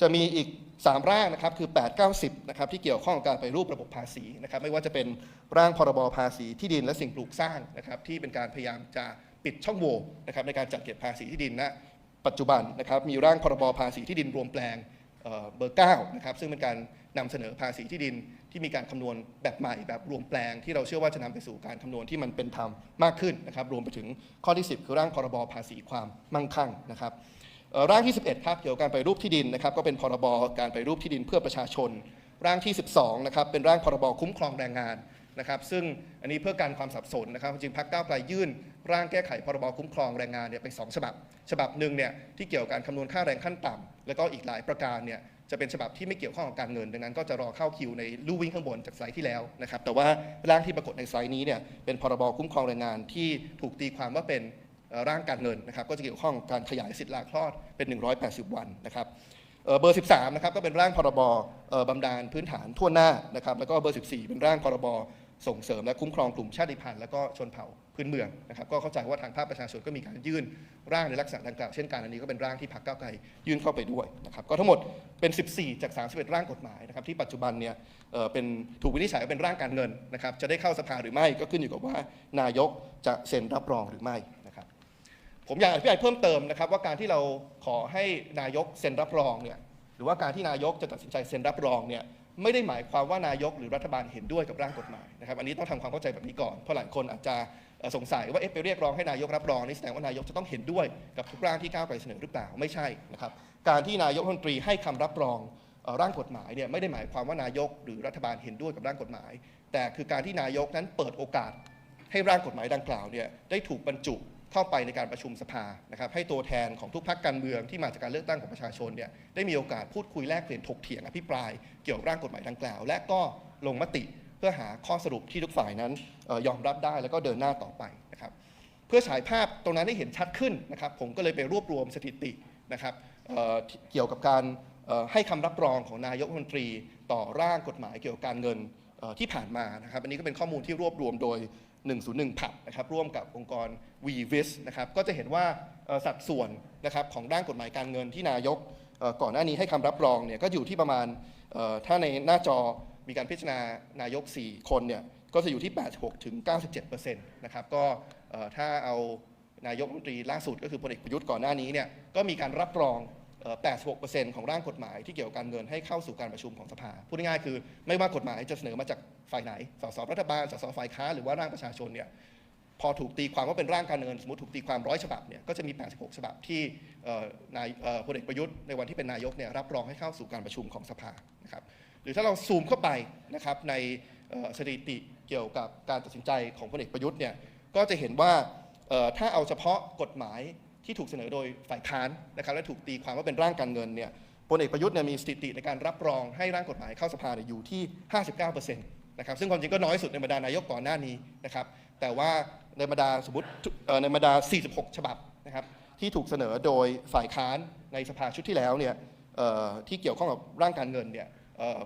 จะมีอีก 3 ร่างนะครับคือ 8 9 0นะครับที่เกี่ยวข้องกับการไปรูประบบภาษีนะครับไม่ว่าจะเป็นร่างพรบภาษีที่ดินและสิ่งปลูกสร้างนะครับที่เป็นการพยายามจะปิดช่องโหว่นะครับในการจัดเก็บภาษีที่ดินณปัจจุบันนะครับมีร่างพรบภาษีที่ดินรวมแปลงเอ่อเบอร์9นะครับซึ่งเป็นการนำเสนอภาษีที่ดินที่มีการคำนวณแบบใหม่แบบรวมแปลงที่เราเชื่อว่าจะนำไปสู่การคำนวณที่มันเป็นธรรมมากขึ้นนะครับรวมไปถึงข้อที่ 10 คือร่างพรบภาษีความมั่งคั่งนะครับ ร่างที่ 11 ครับเกี่ยวกับการไปรูปที่ดินนะครับก็เป็นพรบการไปรูปที่ดินเพื่อประชาชน ร่างที่ 12 นะครับเป็นร่างพรบคุ้มครองแรงงานนะครับซึ่งอันนี้เพื่อการความสับสนนะครับจริงพรรคก้าวไกลยื่น ร่างแก้ไขพรบคุ้มครองแรงงานเนี่ยไปสองฉบับ ฉบับหนึ่งเนี่ยที่เกี่ยวกับการคำนวณค่าแรงขั้นต่ำแล้วก็อีกหลายประการเนี่ยจะเป็นฉบับที่ไม่เกี่ยวข้องกับการเงิน ดังนั้นก็จะรอเข้าคิวในลู่วิ่งข้างบนจากไลด์ที่แล้วนะครับแต่ว่าร่างที่ปรากฏในไลด์นี้เนี่ยเป็นพรบคุ้มครองแรงงานที่ถูกตีความว่าเป็น ร่างการเงินนะครับก็จะเกี่ยวข้องการขยายสิทธิลาคลอดเป็น 180 วันนะครับเอ่อเบอร์ 13นะครับก็เป็นร่างพรบบำนาญพื้นฐานทั่วหน้านะครับแล้วก็เบอร์ 14 เป็นร่างพรบส่งเสริมและคุ้มครองกลุ่มชาติพันธุ์และก็ชนเผ่าพื้นเมืองนะครับก็เข้าใจว่าทางภาคประชาชนก็มีการยื่นร่างในลักษณะดังกล่าวเช่นกันอันนี้ก็เป็นร่างที่พรรคก้าวไกลยื่นเข้าไปด้วยนะครับก็ทั้งหมดเป็น 14 จาก 31 ร่างกฎหมายนะครับที่ปัจจุบันเนี่ยเป็นถูกวินิจฉัยว่าเป็นร่างการเงินนะครับจะได้เข้าสภาหรือไม่ก็ขึ้นอยู่กับว่านายกจะเซ็นรับรองหรือไม่ ผมอยากอธิบายเพิ่มเติมนะครับ ว่าการที่เราขอให้นายกเซ็นรับรองเนี่ยหรือว่าการที่นายกจะตัดสินใจเซ็นรับรองเนี่ยไม่ได้หมายความว่านายกหรือรัฐบาลเห็นด้วยกับร่างกฎหมายนะครับอันนี้ต้องทำความเข้าใจแบบนี้ก่อนเพราะหลายคนอาจจะสงสัยว่าเอ๊ะไปเรียกร้องให้นายกรับรองนี่แสดงว่านายกจะต้องเห็นด้วยกับทุกร่างที่ก้าวไกลเสนอหรือเปล่าไม่ใช่นะครับการที่นายกรัฐมนตรีให้คำรับรองร่างกฎหมายเนี่ยไม่ได้หมายความว่านายกหรือรัฐบาลเห็นด้วยกับร่างกฎหมาย แต่คือการที่นายกนั้นเปิดโอกาสให้ร่างกฎหมายดังกล่าวเนี่ยได้ถูกบรรจุ เข้าไปในการประชุมสภานะครับให้ตัวแทนของทุกพรรคการเมืองที่มาจากการเลือกตั้งของประชาชนเนี่ยได้มีโอกาสพูดคุยแลกเปลี่ยนถกเถียงอภิปรายเกี่ยวกับร่างกฎหมายดังกล่าว และก็ลงมติเพื่อหาข้อสรุปที่ทุกฝ่ายนั้นออยอมรับได้แล้วก็เดินหน้าต่อไปนะครับเพื่อฉายภาพตรงนั้นให้เห็นชัดขึ้นนะครับผมก็เลยไปรวบรวมสถิตินะครับเเกี่ยวกับการให้คำรับรองของนายกรัฐมนตรี ต่อร่างกฎหมายเกี่ยวกับการเงินที่ผ่านมานะครับอันนี้ก็เป็นข้อมูลที่รวบรวมโดย 101 ผับนะครับร่วมกับองค์กร v v i s นะครับก็จะเห็นว่าสัดส่วนนะครับของด้านกฎหมายการเงินที่นายกก่อนหน้านี้ให้คำรับรองเนี่ยก็อยู่ที่ประมาณถ้าในหน้าจอมีการพิจารณานายก 4 คนเนี่ยก็จะอยู่ที่ 86ถึง97%นะครับก็ถ้าเอานายกรัฐมนตรีล่าสุดก็คือพลเอกประยุทธ์ก่อนหน้านี้เนี่ยก็มีการรับรองเอ่อ86%ของร่างกฎหมายที่เกี่ยวกับการเงินให้เข้าสู่การประชุมของสภา พูดง่ายๆคือ ไม่ว่ากฎหมายจะเสนอมาจาก ฝ่ายไหน สสรัฐบาล สสฝ่ายค้านหรือว่าร่างประชาชนเนี่ยพอถูกตีความว่าเป็นร่างการเงิน สมมติถูกตีความร้อยฉบับเนี่ยก็จะมี 86 ฉบับที่นายพลเอกประยุทธ์ในวันที่เป็นนายกเนี่ยรับรองให้เข้าสู่การประชุมของสภานะครับหรือถ้าเราซูมเข้าไปนะครับในสถิติเกี่ยวกับการตัดสินใจของพลเอกประยุทธ์เนี่ยก็จะเห็นว่าถ้าเอาเฉพาะกฎหมายที่ถูกเสนอโดยฝ่ายค้านนะครับและถูกตีความว่าเป็นร่างการเงินเนี่ยพลเอกประยุทธ์เนี่ยมีสถิติในการรับรองให้ร่างกฎหมายเข้าสภาเนี่ยอยู่ที่ 59% นะครับซึ่งความจริงก็น้อยสุดในบรรดานายกก่อนหน้านี้นะครับแต่ว่าในบรรดาสมมติในบรรดา 46 ฉบับนะครับที่ถูกเสนอโดยฝ่ายค้านในสภาชุดที่แล้วเนี่ยที่เกี่ยวข้องกับร่างการเงินเนี่ย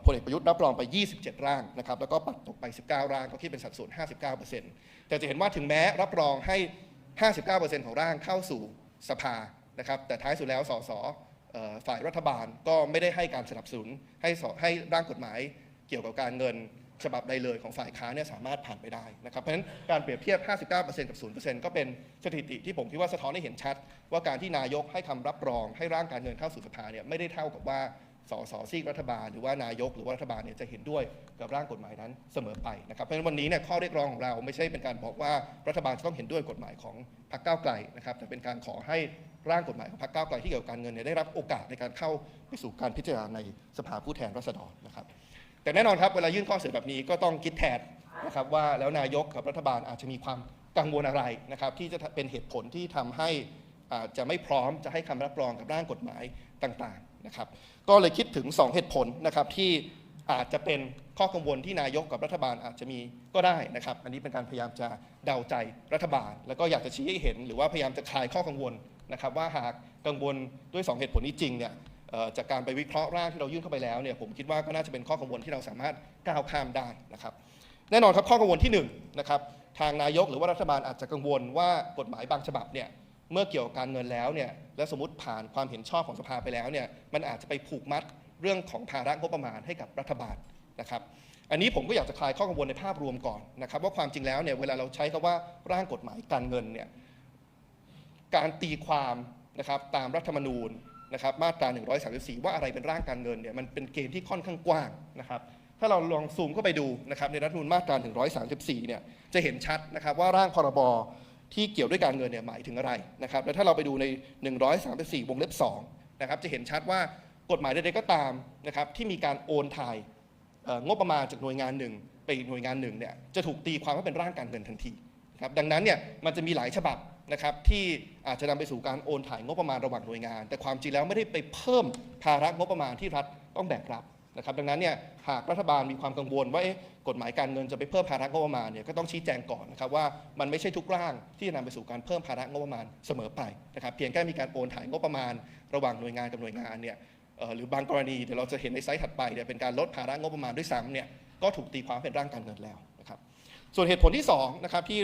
พลเอกประยุทธ์รับรองไป 27 ร่างนะครับแล้วก็ปัดตกไป 19 ร่างก็คิดเป็นสัดส่วน 59%แต่จะเห็นว่าถึงแม้รับรองให้ 59%ของร่างเข้าสู่สภานะครับแต่ท้ายสุดแล้วสสฝ่ายรัฐบาลก็ไม่ได้ให้การสนับสนุนให้ให้ร่างกฎหมายเกี่ยวกับการเงิน ฉบับใดเลยของฝ่ายค้านเนี่ยสามารถผ่านไปได้นะครับ เพราะฉะนั้นการเปรียบเทียบ 59%กับ 0%ก็เป็นสถิติที่ผมคิดว่าสะท้อนให้เห็นชัด ว่าการที่นายกให้คำรับรองให้ร่างการเงินเข้าสู่สภาเนี่ยไม่ได้เท่ากับว่าสสซีกรัฐบาลหรือว่านายกหรือว่ารัฐบาลเนี่ยจะเห็นด้วยกับร่างกฎหมายนั้นเสมอไปนะครับเพราะฉะนั้นวันนี้เนี่ยข้อเรียกร้องของเราไม่ใช่เป็นการบอกว่ารัฐบาลจะต้องเห็นด้วยกฎหมายของพรรคก้าวไกลนะครับแต่เป็นการขอให้ร่างกฎหมายของพรรคก้าวไกลที่เกี่ยวกับการเงินเนี่ยได้รับโอกาสในการเข้าไปสู่การพิจารณาในสภาผู้แทนราษฎรนะครับ แต่แน่นอนครับเวลายื่นข้อเสนอแบบนี้ก็ต้องคิดแทนนะครับว่าแล้วนายกกับรัฐบาลอาจจะมีความกังวลอะไรนะครับที่จะเป็นเหตุผลที่ทำให้อาจจะไม่พร้อมจะให้คำรับรองกับร่างกฎหมายต่างๆนะครับก็เลยคิดถึง 2 เหตุผลนะครับที่อาจจะเป็นข้อกังวลที่นายกกับรัฐบาลอาจจะมีก็ได้นะครับอันนี้เป็นการพยายามจะเดาใจรัฐบาล แล้วก็อยากจะชี้ให้เห็น หรือว่าพยายามจะคลายข้อกังวลนะครับว่าหากกังวลด้วย 2 เหตุผลนี้จริงเนี่ย จากการไปวิเคราะห์ร่างที่เรายื่นเข้าไปแล้วเนี่ยผมคิดว่าก็น่าจะเป็นข้อกังวลที่เราสามารถก้าวข้ามได้นะครับ แน่นอนครับข้อกังวลที่1นงนะครับทางนายกหรือว่ารัฐบาลอาจจะกังวลว่ากฎหมายบางฉบับเนี่ยเมื่อเกี่ยวกับการเงินแล้วเนี่ยและสมมติผ่านความเห็นชอบของสภาไปแล้วเนี่ยมันอาจจะไปผูกมัดเรื่องของภาระงบประมาณให้กับรัฐบาลนะครับ อันนี้ผมก็อยากจะคลายข้อกังวลในภาพรวมก่อนนะครับ ว่าความจริงแล้วเนี่ยเวลาเราใช้คำว่าร่างกฎหมายการเงินเนี่ยการตีความนะครับตามรัฐธรรมนูญ นะครับมาตรา 134 ว่าอะไรเป็นร่างการเงินเนี่ยมันเป็นเกณฑ์ที่ค่อนข้างกว้างนะครับถ้าเราลองซูมเข้าไปดูนะครับในรัฐธรรมนูญมาตรา 134 เนี่ยจะเห็นชัดนะครับว่าร่างพรบที่เกี่ยวด้วยการเงินเนี่ยหมายถึงอะไรนะครับและถ้าเราไปดูใน 134 วงเล็บ2นะครับจะเห็นชัดว่ากฎหมายใดๆก็ตามนะครับที่มีการโอนถ่ายเอ่องบประมาณจากหน่วยงานหนึ่งไปหน่วยงานหนึ่งเนี่ยจะถูกตีความว่าเป็นร่างการเงินทันทีครับดังนั้นเนี่ยมันจะมีหลายฉบับ นะครับที่อาจจะนำไปสู่การโอนถ่ายงบประมาณระหว่างหน่วยงาน แต่ความจริงแล้วไม่ได้ไปเพิ่มภาระงบประมาณที่รัฐต้องแบกรับนะครับดังนั้นเนี่ยหากรัฐบาลมีความกังวลว่ากฎหมายการเงินจะไปเพิ่มภาระงบประมาณเนี่ยก็ต้องชี้แจงก่อนนะครับว่ามันไม่ใช่ทุกร่างที่จะนำไปสู่การเพิ่มภาระงบประมาณเสมอไปนะครับเพียงแค่มีการโอนถ่ายงบประมาณระหว่างหน่วยงานกับหน่วยงานเนี่ยหรือบางกรณีเดี๋ยวเราจะเห็นในไซต์ถัดไปเนี่ยเป็นการลดภาระงบประมาณด้วยซ้ำเนี่ยก็ถูกตีความเป็นร่างการเงินแล้วนะครับส่วนเหตุผลที่2นะครับที่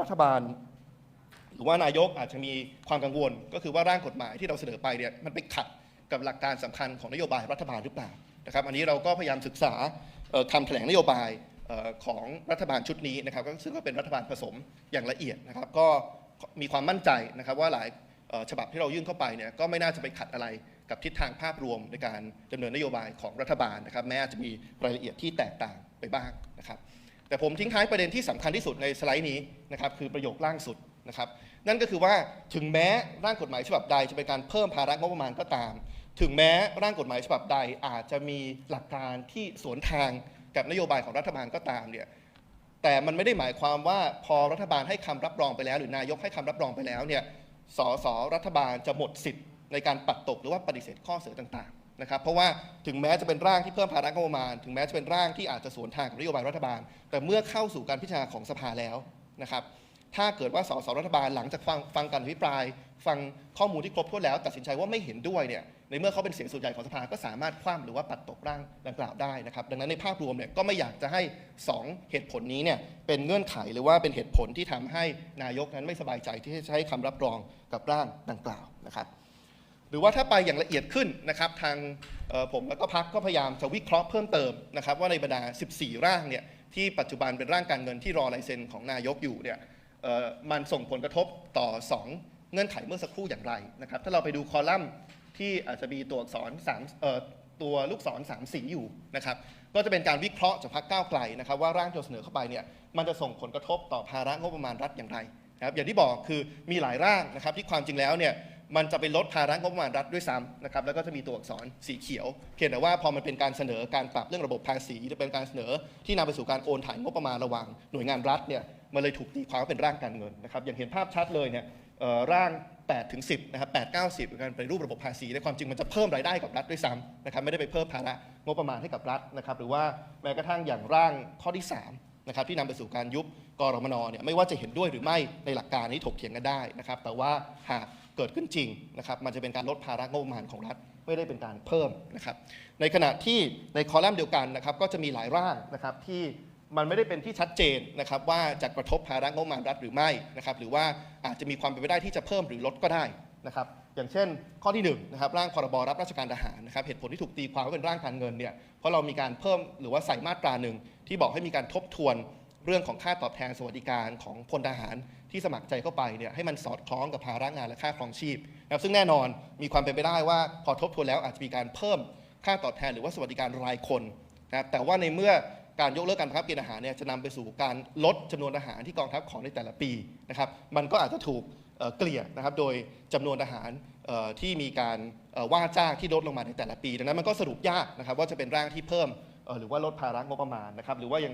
รัฐบาล หรือว่านายกอาจจะมีความกังวล ก็คือว่าร่างกฎหมายที่เราเสนอไปเนี่ยมันไปขัดกับหลักการสำคัญของนโยบายรัฐบาลหรือเปล่านะครับอันนี้เราก็พยายามศึกษาเอ่อคำแถลงนโยบายของรัฐบาลชุดนี้นะครับซึ่งก็เป็นรัฐบาลผสมอย่างละเอียดนะครับ ก็มีความมั่นใจนะครับว่าหลายฉบับที่เรายื่นเข้าไปเนี่ยก็ไม่น่าจะไปขัดอะไรกับทิศทางภาพรวมในการดำเนินนโยบายของรัฐบาลนะครับ แม้อาจจะมีรายละเอียดที่แตกต่างไปบ้างนะครับ แต่ผมทิ้งท้ายประเด็นที่สำคัญที่สุดในสไลด์นี้นะครับคือประโยคล่างสุด นะครับนั่นก็คือว่าถึงแม้ร่างกฎหมายฉบับใดจะเป็นการเพิ่มภาระงบประมาณก็ตาม ถึงแม้ร่างกฎหมายฉบับใดอาจจะมีหลักการที่สวนทางกับนโยบายของรัฐบาลก็ตามเนี่ยแต่มันไม่ได้หมายความว่าพอรัฐบาลให้คำรับรองไปแล้ว หรือนายกให้คำรับรองไปแล้วเนี่ยสสรัฐบาลจะหมดสิทธิ์ในการปัดตกหรือว่าปฏิเสธข้อเสนอต่างๆนะครับเพราะว่าถึงแม้จะเป็นร่างที่เพิ่มภาระงบประมาณ ถึงแม้จะเป็นร่างที่อาจจะสวนทางกับนโยบายรัฐบาล แต่เมื่อเข้าสู่การพิจารณาของสภาแล้วนะครับ ถ้าเกิดว่าสสรัฐบาลหลังจากฟังฟังการอภิปราย ฟังข้อมูลที่ครบถ้วนแล้ว ตัดสินใจว่าไม่เห็นด้วยเนี่ยในเมื่อเขาเป็นเสียงส่วนใหญ่ของสภาก็สามารถคว่ำหรือว่าปัดตกร่างดังกล่าวได้นะครับ ดังนั้นในภาพรวมเนี่ยก็ไม่อยากจะให้ 2 เหตุผลนี้เนี่ยเป็นเงื่อนไขหรือว่าเป็นเหตุผลที่ทำให้นายกนั้นไม่สบายใจที่จะใช้คำรับรองกับร่างดังกล่าวนะครับ หรือว่าถ้าไปอย่างละเอียดขึ้นนะครับทางผมแล้วก็พักก็พยายามจะวิเคราะห์เพิ่มเติมนะครับ ว่าในบรรดา 14 ร่างเนี่ยที่ปัจจุบันเป็นร่างการเงินที่รอลายเซ็นของนายกอยู่เนี่ย มันส่งผลกระทบต่อ 2 เงื่อนไขเมื่อสักครู่อย่างไรนะครับ ถ้าเราไปดูคอลัมน์ที่อาจจะมีตัวอักษรสามเอ่อตัวลูกศรสามสีอยู่นะครับ ก็จะเป็นการวิเคราะห์จากพรรคก้าวไกลนะครับ ว่าร่างที่เสนอเข้าไปเนี่ยมันจะส่งผลกระทบต่อภาระงบประมาณรัฐอย่างไรนะครับอย่างที่บอกคือมีหลายร่างนะครับที่ความจริงแล้วเนี่ยมันจะไปลดภาระงบประมาณรัฐด้วยซ้ำนะครับแล้วก็จะมีตัวอักษรสีเขียว เพียงแต่ว่าพอมันเป็นการเสนอการปรับเรื่องระบบภาษีจะเป็นการเสนอที่นำไปสู่การโอนถ่ายงบประมาณระหว่างหน่วยงานรัฐเนี่ย มันเลยถูกตีความว่าเป็นร่างการเงินนะครับอย่างเห็นภาพชัดเลยเนี่ยร่าง 8 ถึง 10 นะครับ 8 9 10การไปรูประบบภาษีในความจริงมันจะเพิ่มรายได้กับรัฐด้วยซ้ำนะครับ ไม่ได้ไปเพิ่มภาระงบประมาณให้กับรัฐนะครับ หรือว่าแม้กระทั่งอย่างร่างข้อที่สามนะครับ ที่นำไปสู่การยุบกรมนเนี่ยไม่ว่าจะเห็นด้วยหรือไม่ในหลักการนี้ถกเถียงกันได้นะครับ แต่ว่าหากเกิดขึ้นจริงนะครับ มันจะเป็นการลดภาระงบประมาณของรัฐไม่ได้เป็นการเพิ่มนะครับ ในขณะที่ในคอลัมน์เดียวกันนะครับ ก็จะมีหลายร่างนะครับที่ มันไม่ได้เป็นที่ชัดเจนนะครับว่าจะกระทบภาระงบประมาณรัฐหรือไม่นะครับหรือว่าอาจจะมีความเป็นไปได้ที่จะเพิ่มหรือลดก็ได้นะครับอย่างเช่น ข้อที่1นะครับร่างพรบรับราชการทหารนะครับเหตุผลที่ถูกตีความว่าเป็นร่างการเงินเนี่ยเพราะเรามีการเพิ่มหรือว่าใส่มาตราหนึ่งที่บอกให้มีการทบทวนเรื่องของค่าตอบแทนสวัสดิการของพลทหารที่สมัครใจเข้าไปเนี่ยให้มันสอดคล้องกับภาระงานและค่าครองชีพนะครับซึ่งแน่นอนมีความเป็นไปได้ว่าพอทบทวนแล้วอาจจะมีการเพิ่มค่าตอบแทนหรือว่าสวัสดิการรายคนนะครับแต่ว่าในเมื่อ การยกเลิกการบังคับเกณฑ์อาหารเนี่ยจะนำไปสู่การลดจำนวนอาหารที่กองทัพของในแต่ละปีนะครับ มันก็อาจจะถูกเกลี่ยนะครับโดยจำนวนอาหารที่มีการว่าจ้างที่ลดลงมาในแต่ละปี ดังนั้นมันก็สรุปยากนะครับว่าจะเป็นร่างที่เพิ่มหรือว่าลดภาระงบประมาณนะครับหรือว่ายัง